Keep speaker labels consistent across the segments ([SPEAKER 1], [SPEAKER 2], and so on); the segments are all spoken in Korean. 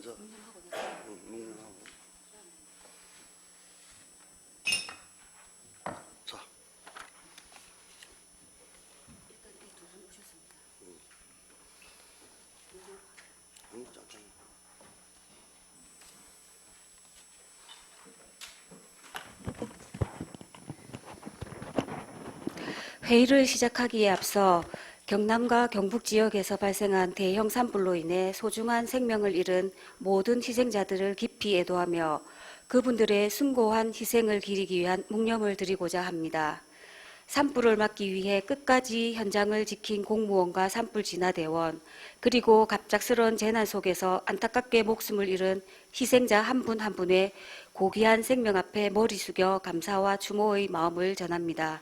[SPEAKER 1] 먼저
[SPEAKER 2] 묵념하고 나서
[SPEAKER 1] 응, 묵념하고. 자,
[SPEAKER 2] 일단 이두 분.
[SPEAKER 1] 응.
[SPEAKER 2] 회의를 시작하기에 앞서 경남과 경북 지역에서 발생한 대형 산불로 인해 소중한 생명을 잃은 모든 희생자들을 깊이 애도하며 그분들의 숭고한 희생을 기리기 위한 묵념을 드리고자 합니다. 산불을 막기 위해 끝까지 현장을 지킨 공무원과 산불 진화대원, 그리고 갑작스러운 재난 속에서 안타깝게 목숨을 잃은 희생자 한 분 한 분의 고귀한 생명 앞에 머리 숙여 감사와 추모의 마음을 전합니다.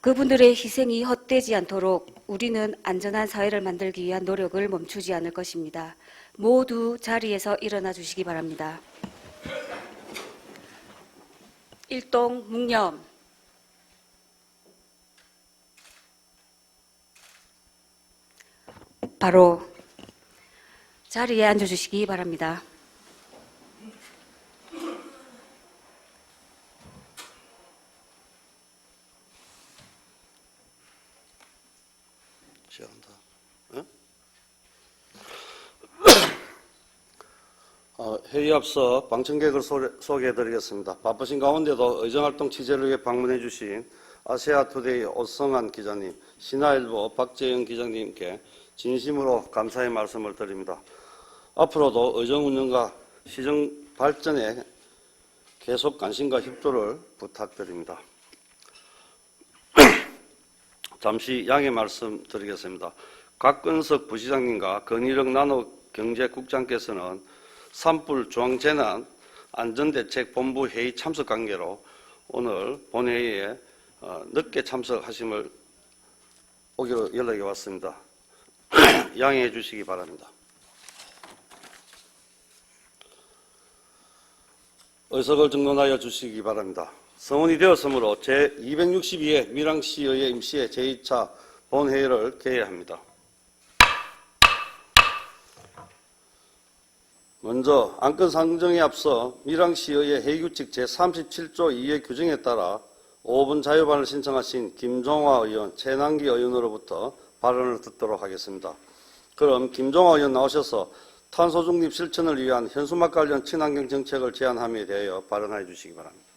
[SPEAKER 2] 그분들의 희생이 헛되지 않도록 우리는 안전한 사회를 만들기 위한 노력을 멈추지 않을 것입니다. 모두 자리에서 일어나 주시기 바랍니다. 일동 묵념. 바로 자리에 앉아 주시기
[SPEAKER 1] 바랍니다. 응? 어, 회의 앞서 방청객을 소- 소개해드리겠습니다. 바쁘신 가운데도 의정활동 취재를 위해 방문해 주신 아시아투데이 오성환 기자님, 신화일보 박재영 기자님께 진심으로 감사의 말씀을 드립니다. 앞으로도 의정운영과 시정 발전에 계속 관심과 협조를 부탁드립니다. 잠시 양해 말씀드리겠습니다. 곽근석 부시장님과 건희령 나노 경제국장께서는 산불 중앙재난 안전대책본부 회의 참석 관계로 오늘 본회의에 어, 늦게 참석하심을 오기로 연락이 왔습니다. 양해해 주시기 바랍니다. 의석을 정돈하여 주시기 바랍니다. 성원이 되었으므로 제262회 밀양시의회 임시회 제2차 본회의를 개회합니다. 먼저 안건 상정에 앞서 밀양시의회 회의규칙 제37조 2의 규정에 따라 5분 자유반을 신청하신 김종화 의원, 최남기 의원으로부터 발언을 듣도록 하겠습니다. 그럼 김종화 의원 나오셔서 탄소 중립 실천을 위한 현수막 관련 친환경 정책을 제안함에 대하여 발언해 주시기 바랍니다.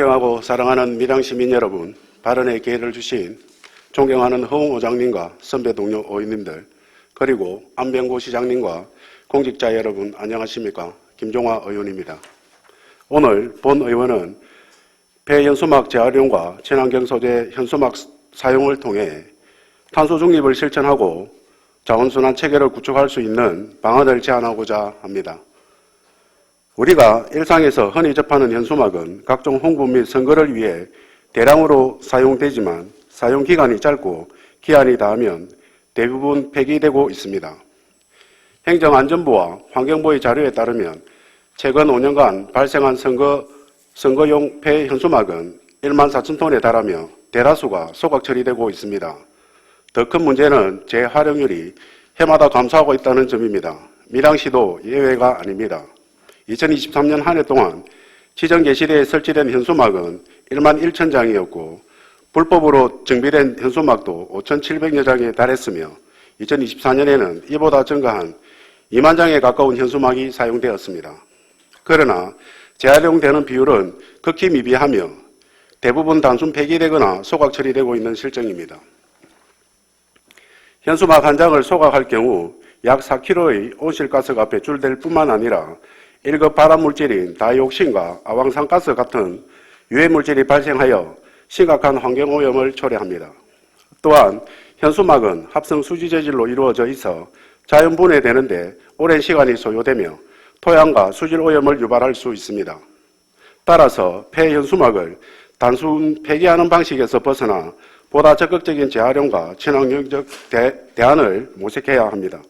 [SPEAKER 3] 존경하고 사랑하는 밀양 시민 여러분, 발언의 기회를 주신 존경하는 허웅 의장님과 선배 동료 의원님들, 그리고 안병구 시장님과 공직자 여러분 안녕하십니까? 김종화 의원입니다. 오늘 본 의원은 폐연소막 재활용과 친환경 소재 현소막 사용을 통해 탄소 중립을 실천하고 자원순환 체계를 구축할 수 있는 방안을 제안하고자 합니다. 우리가 일상에서 흔히 접하는 현수막은 각종 홍보 및 선거를 위해 대량으로 사용되지만 사용 기간이 짧고 기한이 닿으면 대부분 폐기되고 있습니다. 행정안전부와 환경부의 자료에 따르면 최근 5년간 발생한 선거, 선거용 폐 현수막은 1만 4천 톤에 달하며 대다수가 소각 처리되고 있습니다. 더 큰 문제는 재활용률이 해마다 감소하고 있다는 점입니다. 밀양시도 예외가 아닙니다. 2023년 한 해 동안 지정 게시대에 설치된 현수막은 1만 1천 장이었고 불법으로 정비된 현수막도 5,700여 장에 달했으며 2024년에는 이보다 증가한 2만 장에 가까운 현수막이 사용되었습니다. 그러나 재활용되는 비율은 극히 미비하며 대부분 단순 폐기되거나 소각 처리되고 있는 실정입니다. 현수막 한 장을 소각할 경우 약 4kg의 온실가스가 배출될 뿐만 아니라 1급 발암물질인 다이옥신과 아황산가스 같은 유해물질이 발생하여 심각한 환경오염을 초래합니다. 또한 현수막은 합성 수지 재질로 이루어져 있어 자연 분해되는데 오랜 시간이 소요되며 토양과 수질 오염을 유발할 수 있습니다. 따라서 폐현수막을 단순 폐기하는 방식에서 벗어나 보다 적극적인 재활용과 친환경적 대, 대안을 모색해야 합니다.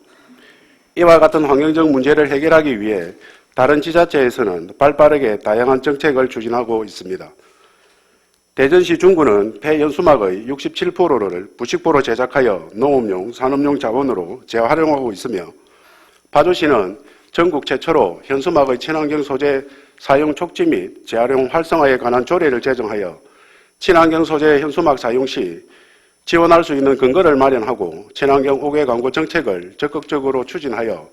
[SPEAKER 3] 이와 같은 환경적 문제를 해결하기 위해 다른 지자체에서는 발빠르게 다양한 정책을 추진하고 있습니다. 대전시 중구는 폐연수막의 67%를 부식포로 제작하여 농업용, 산업용 자원으로 재활용하고 있으며 파주시는 전국 최초로 현수막의 친환경 소재 사용 촉진 및 재활용 활성화에 관한 조례를 제정하여 친환경 소재 현수막 사용 시 지원할 수 있는 근거를 마련하고 친환경 5개 광고 정책을 적극적으로 추진하여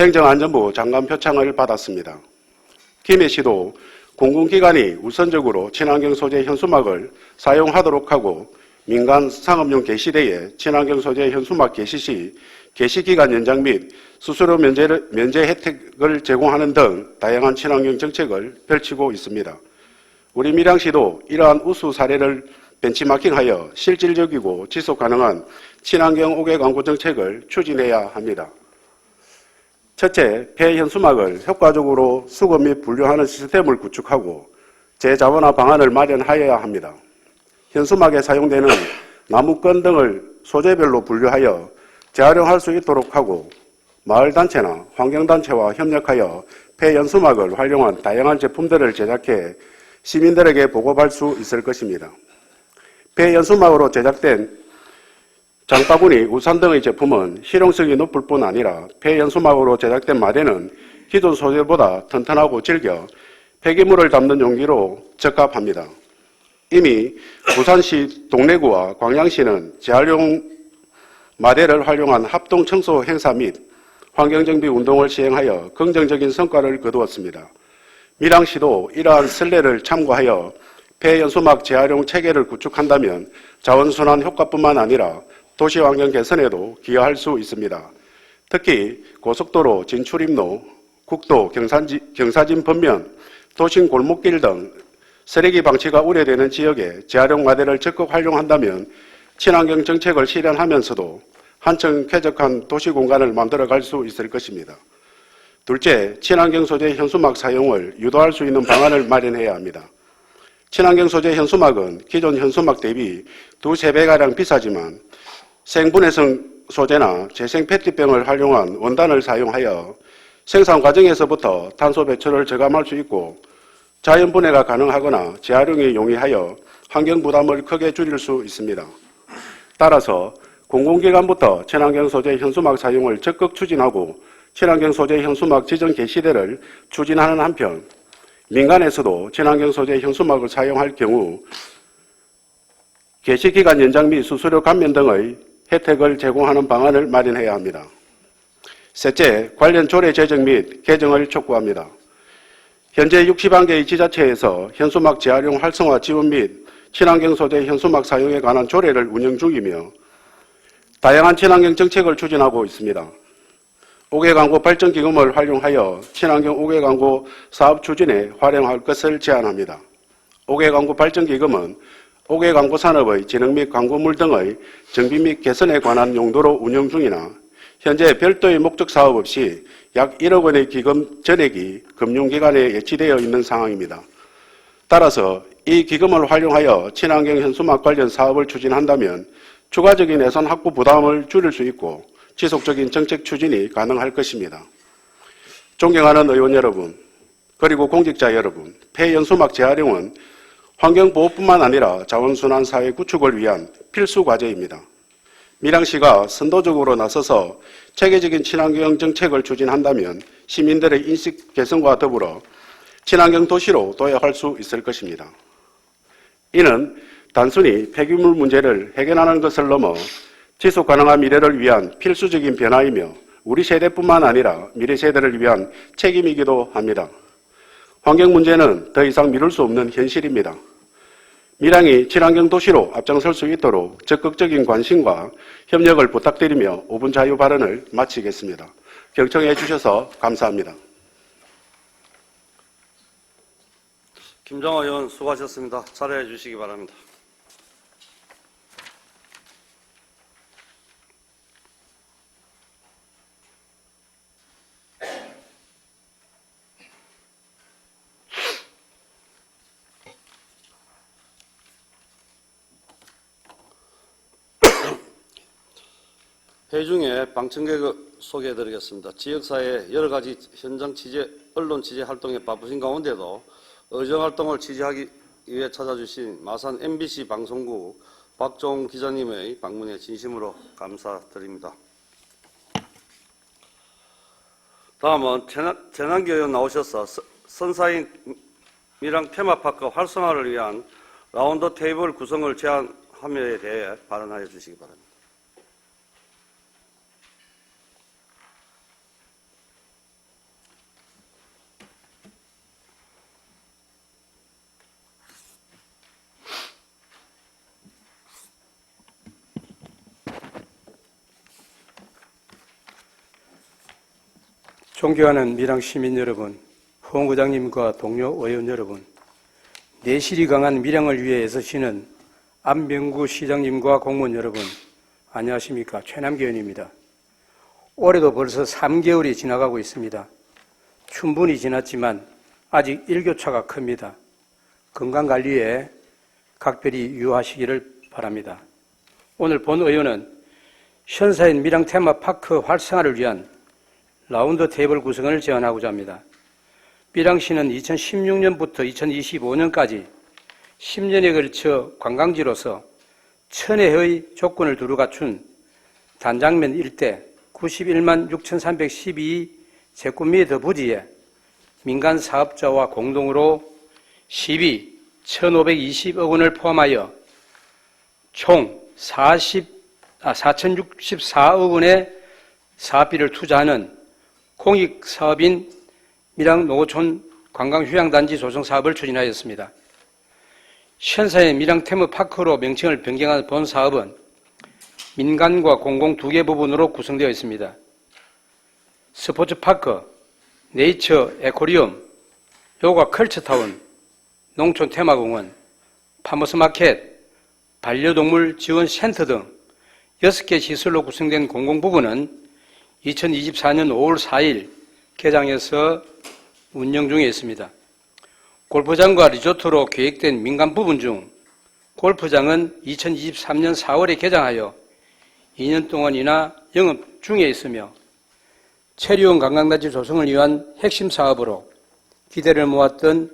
[SPEAKER 3] 행정안전부 장관 표창을 받았습니다. 김해 시도 공공기관이 우선적으로 친환경 소재 현수막을 사용하도록 하고 민간 상업용 게시대에 친환경 소재 현수막 게시 시 게시기간 연장 및 수수료 면제를, 면제 혜택을 제공하는 등 다양한 친환경 정책을 펼치고 있습니다. 우리 밀양시도 이러한 우수 사례를 벤치마킹하여 실질적이고 지속 가능한 친환경 5개 광고 정책을 추진해야 합니다. 첫째, 폐현수막을 효과적으로 수거 및 분류하는 시스템을 구축하고 재자원화 방안을 마련하여야 합니다. 현수막에 사용되는 나무건 등을 소재별로 분류하여 재활용할 수 있도록 하고 마을단체나 환경단체와 협력하여 폐연수막을 활용한 다양한 제품들을 제작해 시민들에게 보급할 수 있을 것입니다. 폐연수막으로 제작된 장바구니, 우산 등의 제품은 실용성이 높을 뿐 아니라 폐연수막으로 제작된 마대는 기존 소재보다 튼튼하고 질겨 폐기물을 담는 용기로 적합합니다. 이미 부산시 동래구와 광양시는 재활용 마대를 활용한 합동 청소 행사 및 환경정비 운동을 시행하여 긍정적인 성과를 거두었습니다. 밀양시도 이러한 선례를 참고하여 폐연소막 재활용 체계를 구축한다면 자원순환 효과뿐만 아니라 도시 환경 개선에도 기여할 수 있습니다. 특히 고속도로 진출입로, 국도 경산지, 경사진 번면, 도심 골목길 등 쓰레기 방치가 우려되는 지역에 재활용 마대를 적극 활용한다면 친환경 정책을 실현하면서도 한층 쾌적한 도시 공간을 만들어 갈 수 있을 것입니다. 둘째, 친환경 소재 현수막 사용을 유도할 수 있는 방안을 마련해야 합니다. 친환경 소재 현수막은 기존 현수막 대비 두세 배가량 비싸지만 생분해성 소재나 재생 페트병을 활용한 원단을 사용하여 생산 과정에서부터 탄소 배출을 저감할 수 있고 자연 분해가 가능하거나 재활용이 용이하여 환경 부담을 크게 줄일 수 있습니다. 따라서 공공기관부터 친환경 소재 현수막 사용을 적극 추진하고 친환경 소재 현수막 지정 게시대를 추진하는 한편 민간에서도 친환경 소재 현수막을 사용할 경우 게시기간 연장 및 수수료 감면 등의 혜택을 제공하는 방안을 마련해야 합니다. 셋째, 관련 조례 제정 및 개정을 촉구합니다. 현재 61개의 지자체에서 현수막 재활용 활성화 지원 및 친환경 소재 현수막 사용에 관한 조례를 운영 중이며 다양한 친환경 정책을 추진하고 있습니다. 5개 광고 발전 기금을 활용하여 친환경 5개 광고 사업 추진에 활용할 것을 제안합니다. 5개 광고 발전 기금은 5개 광고 산업의 진흥 및 광고물 등의 정비 및 개선에 관한 용도로 운영 중이나 현재 별도의 목적 사업 없이 약 1억 원의 기금 전액이 금융기관에 예치되어 있는 상황입니다. 따라서 이 기금을 활용하여 친환경 현수막 관련 사업을 추진한다면 추가적인 예산 확보 부담을 줄일 수 있고 지속적인 정책 추진이 가능할 것입니다. 존경하는 의원 여러분, 그리고 공직자 여러분, 폐연수막 재활용은 환경보호뿐만 아니라 자원순환 사회 구축을 위한 필수 과제입니다. 밀양시가 선도적으로 나서서 체계적인 친환경 정책을 추진한다면 시민들의 인식 개선과 더불어 친환경 도시로 도약할 수 있을 것입니다. 이는 단순히 폐기물 문제를 해결하는 것을 넘어 지속 가능한 미래를 위한 필수적인 변화이며 우리 세대뿐만 아니라 미래 세대를 위한 책임이기도 합니다. 환경 문제는 더 이상 미룰 수 없는 현실입니다. 밀양이 친환경 도시로 앞장설 수 있도록 적극적인 관심과 협력을 부탁드리며 5분 자유 발언을 마치겠습니다. 경청해 주셔서 감사합니다.
[SPEAKER 1] 김정호 의원 수고하셨습니다. 자리해 주시기 바랍니다. 회의 중에 방청객을 소개해드리겠습니다. 지역사회 여러 가지 현장 취재, 언론 취재 활동에 바쁘신 가운데도 의정 활동을 취재하기 위해 찾아주신 마산 MBC 방송국 박종 기자님의 방문에 진심으로 감사드립니다. 다음은 재난, 재난기 의원 나오셔서 서- 선사인 미랑 테마파크 활성화를 위한 라운드 테이블 구성을 제안함에 대해 발언하여 주시기 바랍니다.
[SPEAKER 4] 존경하는 밀양 시민 여러분, 후원 구장님과 동료 의원 여러분, 내실이 강한 밀양을 위해 애쓰시는 안병구 시장님과 공무원 여러분, 안녕하십니까. 최남기 의원입니다. 올해도 벌써 3개월이 지나가고 있습니다. 충분히 지났지만 아직 일교차가 큽니다. 건강관리에 각별히 유의하시기를 바랍니다. 오늘 본 의원은 현사인 밀양 테마파크 활성화를 위한 라운드 테이블 구성을 제안하고자 합니다. 밀양시는 2016년부터 2025년까지 10년에 걸쳐 관광지로서 천혜의 조건을 두루 갖춘 단장면 일대 91만 6,312 제곱미터 부지에 민간 사업자와 공동으로 시비 1,520억 원을 포함하여 총 40, 아, 4,064억 원의 사업비를 투자하는 공익 사업인 밀양 농어촌 관광휴양단지 조성 사업을 추진하였습니다. 현사의 밀양 테마파크로 명칭을 변경한 본 사업은 민간과 공공 두 개 부분으로 구성되어 있습니다. 스포츠파크, 네이처 에코리움, 요가 컬처타운, 농촌 테마공원, 파머스 마켓, 반려동물 지원 센터 등 6개 시설로 구성된 공공 부분은 2024년 5월 4일 개장해서 운영 중에 있습니다. 골프장과 리조트로 계획된 민간 부분 중 골프장은 2023년 4월에 개장하여 2년 동안이나 영업 중에 있으며 체리온 관광단지 조성을 위한 핵심 사업으로 기대를 모았던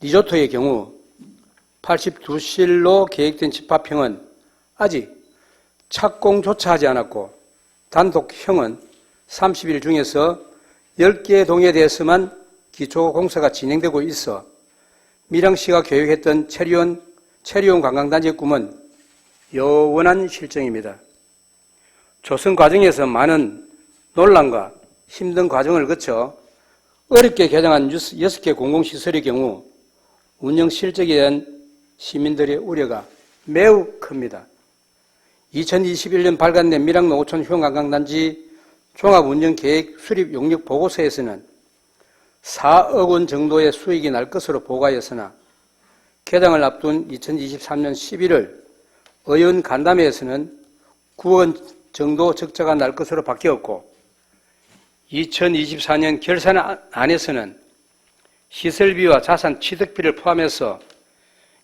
[SPEAKER 4] 리조트의 경우 82실로 계획된 집합형은 아직 착공조차 하지 않았고 단독형은 30일 중에서 10개 동에 대해서만 기초 공사가 진행되고 있어 밀양시가 계획했던 체리온, 체리온 관광단지의 꿈은 여원한 실정입니다. 조성 과정에서 많은 논란과 힘든 과정을 거쳐 어렵게 개장한 6개 공공시설의 경우 운영 실적에 대한 시민들의 우려가 매우 큽니다. 2021년 발간된 밀양 농어촌 휴양관광단지 종합운영계획 수립 용역 보고서에서는 4억 원 정도의 수익이 날 것으로 보고하였으나 개장을 앞둔 2023년 11월 의원 간담회에서는 9억 원 정도 적자가 날 것으로 바뀌었고 2024년 결산 안에서는 시설비와 자산 취득비를 포함해서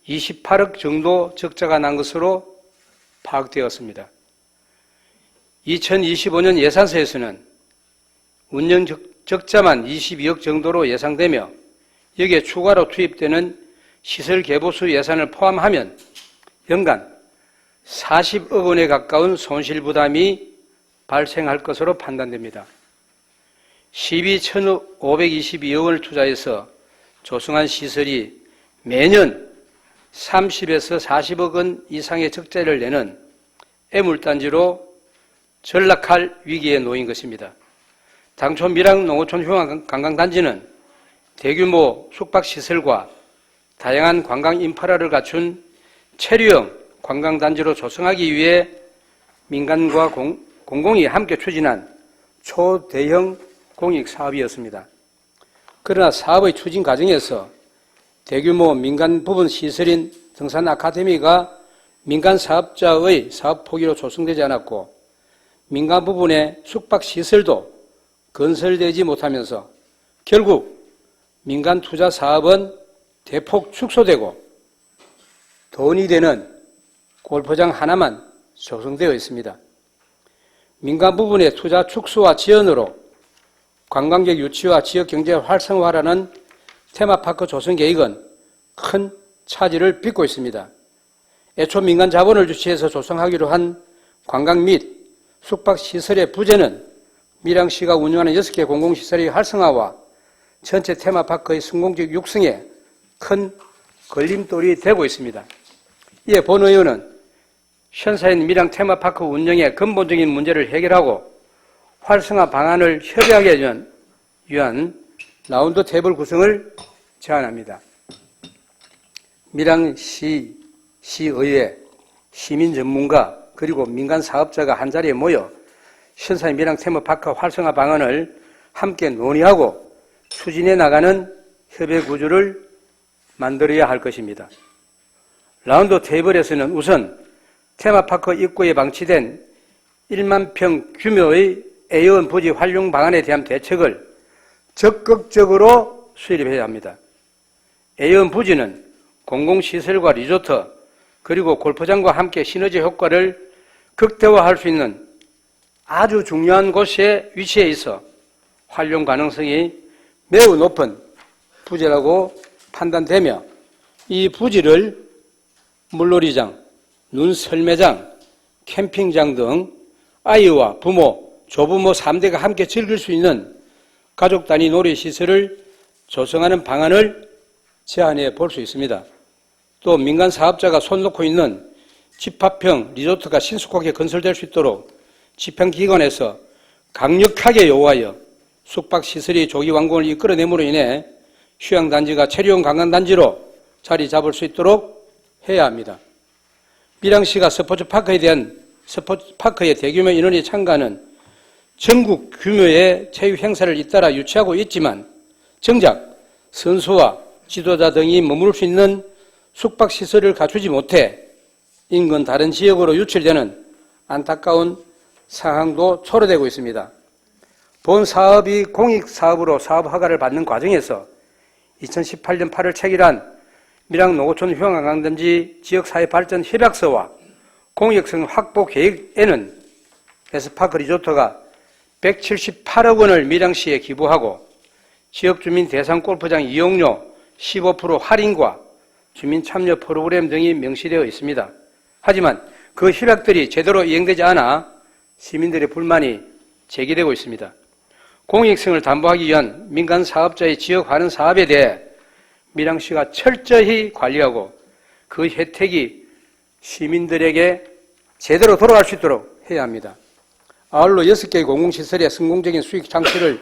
[SPEAKER 4] 28억 정도 적자가 난 것으로 파악되었습니다. 2025년 예산서에서는 운영 적- 적자만 22억 정도로 예상되며 여기에 추가로 투입되는 시설 개보수 예산을 포함하면 연간 40억 원에 가까운 손실 부담이 발생할 것으로 판단됩니다. 12 1,522억 원을 투자해서 조성한 시설이 매년 30에서 40억 원 이상의 적자를 내는 애물단지로 전락할 위기에 놓인 것입니다. 당초 밀양 농어촌 휴양관광단지는 대규모 숙박시설과 다양한 관광 인프라를 갖춘 체류형 관광단지로 조성하기 위해 민간과 공, 공공이 함께 추진한 초대형 공익 사업이었습니다. 그러나 사업의 추진 과정에서 대규모 민간 부분 시설인 등산 아카데미가 민간 사업자의 사업 포기로 조성되지 않았고 민간 부분의 숙박 시설도 건설되지 못하면서 결국 민간 투자 사업은 대폭 축소되고 돈이 되는 골프장 하나만 조성되어 있습니다. 민간 부분의 투자 축소와 지연으로 관광객 유치와 지역 경제 활성화라는 테마파크 조성 계획은 큰 차질을 빚고 있습니다. 애초 민간 자본을 주체해서 조성하기로 한 관광 및 숙박 시설의 부재는 밀양시가 운영하는 6개 공공시설의 활성화와 전체 테마파크의 성공적 육성에 큰 걸림돌이 되고 있습니다. 이에 본 의원은 현사인 밀양 테마파크 운영의 근본적인 문제를 해결하고 활성화 방안을 협의하기 위한 라운드 테이블 구성을 제안합니다. 밀양시, 시의회, 시민 전문가, 그리고 민간 사업자가 한자리에 모여 현사의 밀양 테마파크 활성화 방안을 함께 논의하고 추진해 나가는 협의 구조를 만들어야 할 것입니다. 라운드 테이블에서는 우선 테마파크 입구에 방치된 1만 평 규모의 A원 부지 활용 방안에 대한 대책을 적극적으로 수립해야 합니다. A원 부지는 공공시설과 리조트 그리고 골프장과 함께 시너지 효과를 극대화할 수 있는 아주 중요한 곳에 위치해 있어 활용 가능성이 매우 높은 부지라고 판단되며 이 부지를 물놀이장, 눈설매장, 캠핑장 등 아이와 부모, 조부모 3대가 함께 즐길 수 있는 가족 단위 놀이 시설을 조성하는 방안을 제안해 볼 수 있습니다. 또 민간 사업자가 손 놓고 있는 집합형 리조트가 신속하게 건설될 수 있도록 집행기관에서 강력하게 요구하여 숙박시설이 조기 완공을 이끌어냄으로 인해 휴양단지가 체류용 관광단지로 자리 잡을 수 있도록 해야 합니다. 밀양시가 스포츠파크에 대한 스포츠파크의 대규모 인원이 참가하는 전국 규모의 체육 행사를 잇따라 유치하고 있지만 정작 선수와 지도자 등이 머물 수 있는 숙박 시설을 갖추지 못해 인근 다른 지역으로 유출되는 안타까운 상황도 초래되고 있습니다. 본 사업이 공익 사업으로 사업 허가를 받는 과정에서 2018년 8월 체결한 밀양 노고촌 휴양관광단지 지역사회발전 협약서와 공익성 확보 계획에는 에스파크 리조트가 178억 원을 밀양시에 기부하고 지역 주민 대상 골프장 이용료 15% 할인과 주민 참여 프로그램 등이 명시되어 있습니다. 하지만 그 협약들이 제대로 이행되지 않아 시민들의 불만이 제기되고 있습니다. 공익성을 담보하기 위한 민간 사업자의 지역 환원 사업에 대해 밀양시가 철저히 관리하고 그 혜택이 시민들에게 제대로 돌아갈 수 있도록 해야 합니다. 아울러 6개의 공공시설의 성공적인 수익 창출을,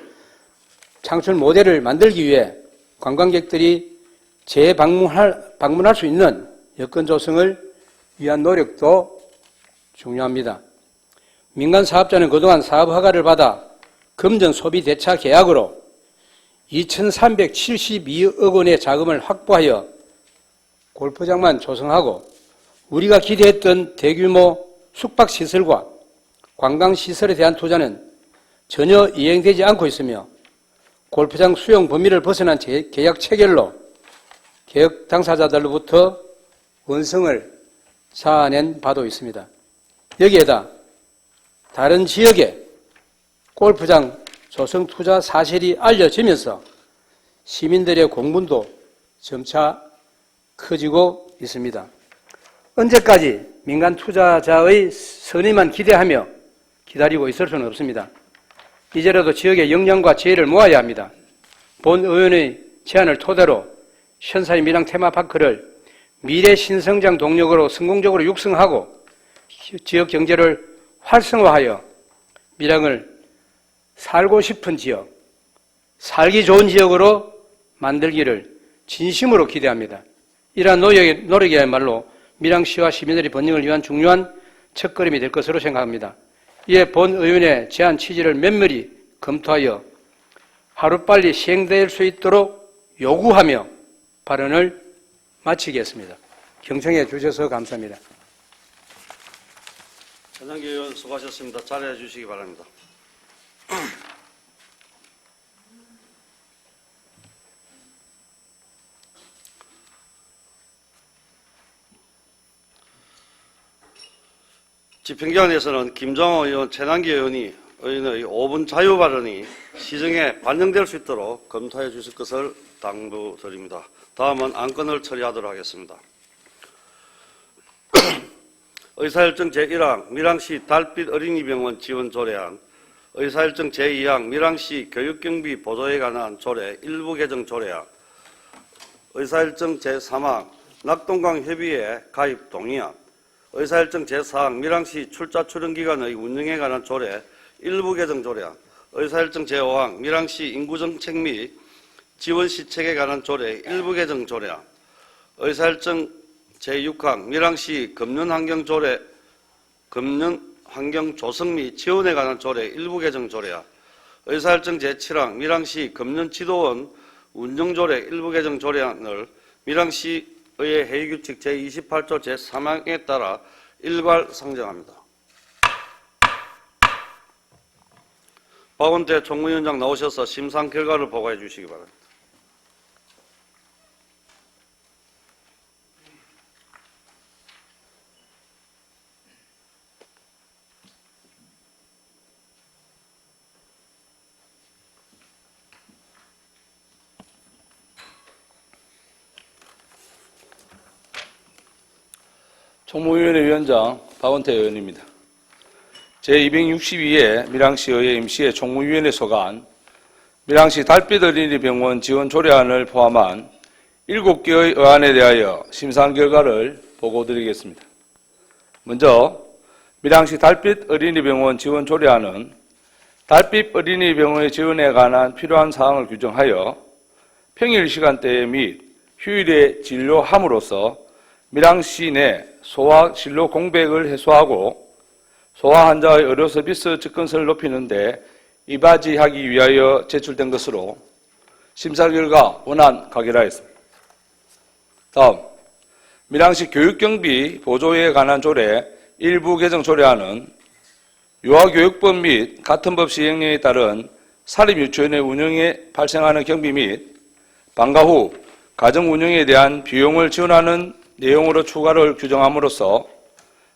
[SPEAKER 4] 창출 모델을 만들기 위해 관광객들이 재방문할, 방문할 수 있는 여건 조성을 위한 노력도 중요합니다. 민간 사업자는 그동안 사업 허가를 받아 금전 소비 대차 계약으로 2,372억 원의 자금을 확보하여 골프장만 조성하고 우리가 기대했던 대규모 숙박시설과 관광시설에 대한 투자는 전혀 이행되지 않고 있으며 골프장 수용 범위를 벗어난 제- 계약 체결로 계약 당사자들로부터 원성을 자아낸 바도 있습니다. 여기에다 다른 지역에 골프장 조성 투자 사실이 알려지면서 시민들의 공분도 점차 커지고 있습니다. 언제까지 민간 투자자의 선의만 기대하며 기다리고 있을 수는 없습니다. 이제라도 지역의 역량과 지혜를 모아야 합니다. 본 의원의 제안을 토대로 현사의 밀양 테마파크를 미래 신성장 동력으로 성공적으로 육성하고 지역 경제를 활성화하여 밀양을 살고 싶은 지역, 살기 좋은 지역으로 만들기를 진심으로 기대합니다. 이러한 노력이, 노력이야말로 밀양시와 시민들의 번영을 위한 중요한 첫걸음이 될 것으로 생각합니다. 이에 본 의원의 제안 취지를 면밀히 검토하여 하루빨리 시행될 수 있도록 요구하며 발언을 마치겠습니다. 경청해 주셔서 감사합니다.
[SPEAKER 1] 전장기 의원 수고하셨습니다. 자리해 주시기 바랍니다. 집행기관에서는 김정호 의원, 최남기 의원이 의원의 5분 자유 발언이 시정에 반영될 수 있도록 검토해 주실 것을 당부드립니다. 다음은 안건을 처리하도록 하겠습니다. 의사일정 제1항 밀양시 달빛 어린이병원 지원 조례안 의사일정 제2항 밀양시 교육경비 보조에 관한 조례 일부 개정 조례안 의사일정 제3항 낙동강 협의회 가입 동의안 의사일정 제4항 밀양시 출자 출연기관의 운영에 관한 조례 일부 개정 조례안 의사일정 제5항 밀양시 인구정책 및 지원시책에 관한 조례 일부 개정 조례안 의사일정 제6항 밀양시 금년환경조례 금년환경 조성 및 지원에 관한 조례 일부 개정 조례안 의사일정 제7항 밀양시 금년지도원 운영조례 일부 개정 조례안을 밀양시 의 회의 규칙 제28조 제3항에 따라 일괄 상정합니다. 박원태 총무위원장 나오셔서 심상 결과를 보고해 주시기 바랍니다.
[SPEAKER 5] 총무위원회 위원장 박원태 의원입니다. 제262회 밀양시 의회 임시회 총무위원회 소관 밀양시 달빛 어린이 병원 지원 조례안을 포함한 7개의 의안에 대하여 심사한 결과를 보고드리겠습니다. 먼저 밀양시 달빛 어린이 병원 지원 조례안은 달빛 어린이 병원의 지원에 관한 필요한 사항을 규정하여 평일 시간대에 및 휴일에 진료함으로써 밀양시 내 소아 진료 공백을 해소하고 소아 환자의 의료 서비스 접근성을 높이는 데 이바지하기 위하여 제출된 것으로 심사 결과 원안 가결하였습니다. 다음 밀양시 교육경비 보조에 관한 조례 일부 개정 조례안은 유아교육법 및 같은 법 시행령에 따른 사립유치원의 운영에 발생하는 경비 및 방과 후 가정 운영에 대한 비용을 지원하는 내용으로 추가를 규정함으로써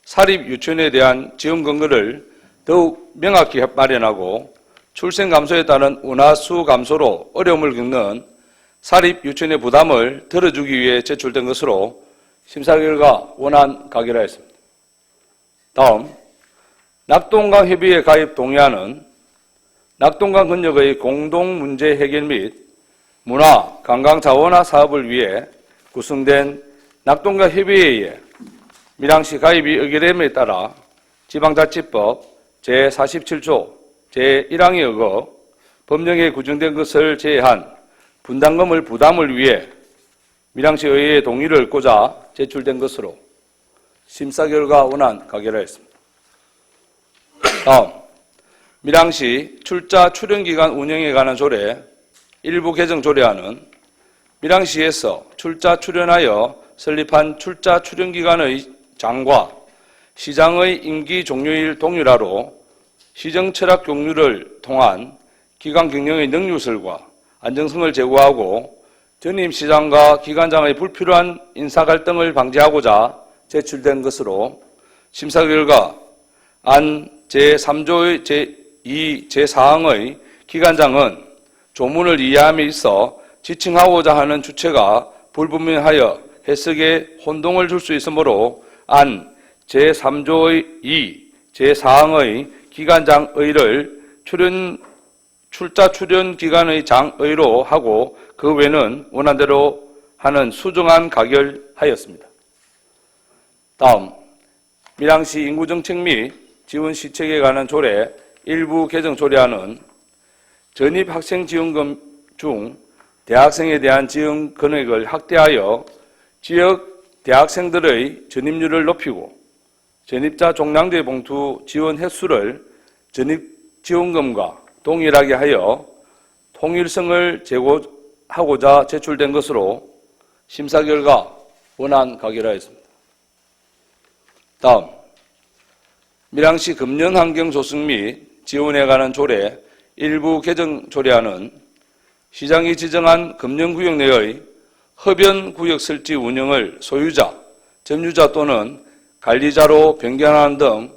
[SPEAKER 5] 사립 유치원에 대한 지원 근거를 더욱 명확히 마련하고 출생 감소에 따른 운하수 감소로 어려움을 겪는 사립 유치원의 부담을 덜어주기 위해 제출된 것으로 심사 결과 원안 가결하였습니다. 다음 낙동강 협의회 가입 동의안은 낙동강 근역의 공동 문제 해결 및 문화, 관광 자원화 사업을 위해 구성된 낙동강 협의회에 밀양시 가입이 의결됨에 따라 지방자치법 제47조 제1항에 의거 법령에 규정된 것을 제외한 분담금을 부담을 위해 밀양시 의회의 동의를 얻고자 제출된 것으로 심사 결과 원안 가결하였습니다. 다음 밀양시 출자 출연기간 운영에 관한 조례 일부 개정 조례안은 밀양시에서 출자 출연하여 설립한 출자 출연 기관의 장과 시장의 임기 종료일 동일화로 시정 철학 경류를 통한 기관 경영의 능률설과 안정성을 제고하고 전임 시장과 기관장의 불필요한 인사 갈등을 방지하고자 제출된 것으로 심사 결과 안 제3조의 제2, 제4항의 기관장은 조문을 이해함에 있어 지칭하고자 하는 주체가 불분명하여 해석에 혼동을 줄 수 있으므로 안 제3조의 2, 제4항의 기관장의를 출연 출자 출연 기관의 장의로 하고 그 외는 원안대로 하는 수정안 가결하였습니다. 다음 밀양시 인구정책 및 지원 시책에 관한 조례 일부 개정 조례안은 전입 학생 지원금 중 대학생에 대한 지원 금액을 확대하여 지역 대학생들의 전입률을 높이고 전입자 종량제 봉투 지원 횟수를 전입 지원금과 동일하게 하여 통일성을 제고하고자 제출된 것으로 심사 결과 원안 가결하였습니다. 다음 밀양시 금년 환경 조성 및 지원에 관한 조례 일부 개정 조례안은 시장이 지정한 금년구역 내의 흡연구역 설치 운영을 소유자, 점유자 또는 관리자로 변경하는 등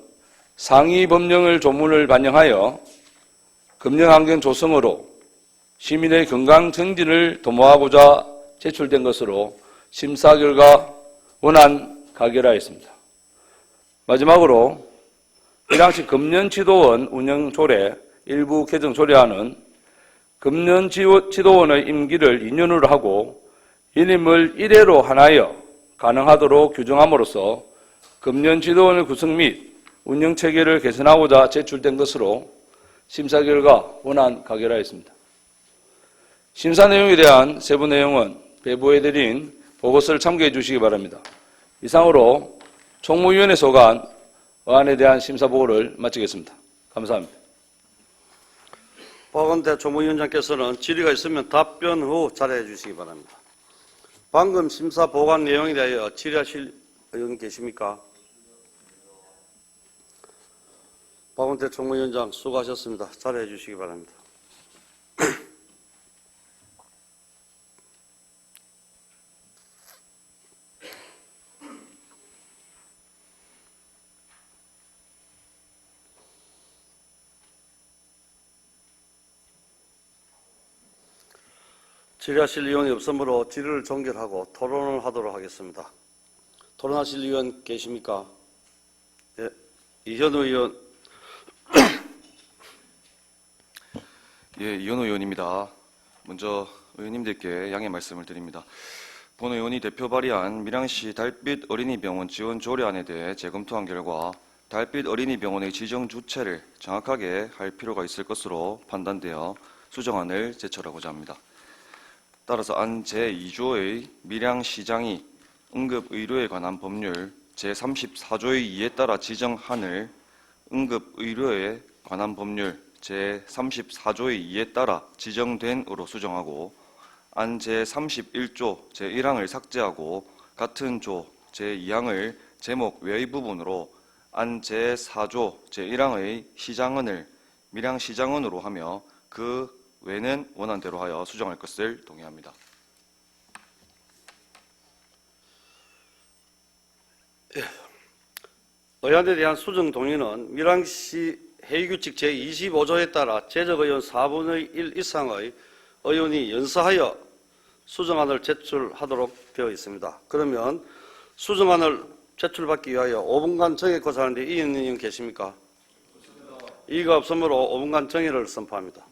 [SPEAKER 5] 상위 법령을 조문을 반영하여 금령 환경 조성으로 시민의 건강 증진을 도모하고자 제출된 것으로 심사 결과 원안 가결하였습니다. 마지막으로 밀양시 금년지도원 운영 조례 일부 개정 조례안은 금년지도원의 임기를 2년으로 하고 연임을 1회로 하나여 가능하도록 규정함으로써 금년 지도원의 구성 및 운영 체계를 개선하고자 제출된 것으로 심사 결과 원안 가결하였습니다. 심사 내용에 대한 세부 내용은 배부해드린 보고서를 참고해 주시기 바랍니다. 이상으로 총무위원회 소관 어안에 대한 심사 보고를 마치겠습니다. 감사합니다.
[SPEAKER 1] 박원대 조무위원장께서는 질의가 있으면 답변 후 자리해 주시기 바랍니다. 방금 심사 보관 내용에 대하여 질의하실 의원 계십니까? 박원대 총무위원장 수고하셨습니다. 자리해 주시기 바랍니다. 질의하실 의원이 없으므로 질의를 종결하고 토론을 하도록 하겠습니다. 토론하실 의원 계십니까? 예, 이현우 의원,
[SPEAKER 6] 예, 이현호 의원입니다. 먼저 의원님들께 양해 말씀을 드립니다. 본 의원이 대표 발의한 밀양시 달빛 어린이병원 지원 조례안에 대해 재검토한 결과 달빛 어린이병원의 지정 주체를 정확하게 할 필요가 있을 것으로 판단되어 수정안을 제출하고자 합니다. 따라서 안 제2조의 밀양시장이 응급의료에 관한 법률 제34조의 2에 따라 지정한을 응급의료에 관한 법률 제34조의 2에 따라 지정된으로 수정하고 안 제31조 제1항을 삭제하고 같은 조 제2항을 제목 외의 부분으로 안 제4조 제1항의 시장은을 밀양시장은으로 하며 그 외는 원안대로 하여 수정할 것을 동의합니다.
[SPEAKER 1] 의안에 대한 수정 동의는 밀양시 회의규칙 제25조에 따라 제적의원 4분의 1 이상의 의원이 연사하여 수정안을 제출하도록 되어 있습니다. 그러면 수정안을 제출받기 위하여 5분간 정액 고사하는데 이 의원 계십니까? 이의가 없으므로 5분간 정의를 선포합니다.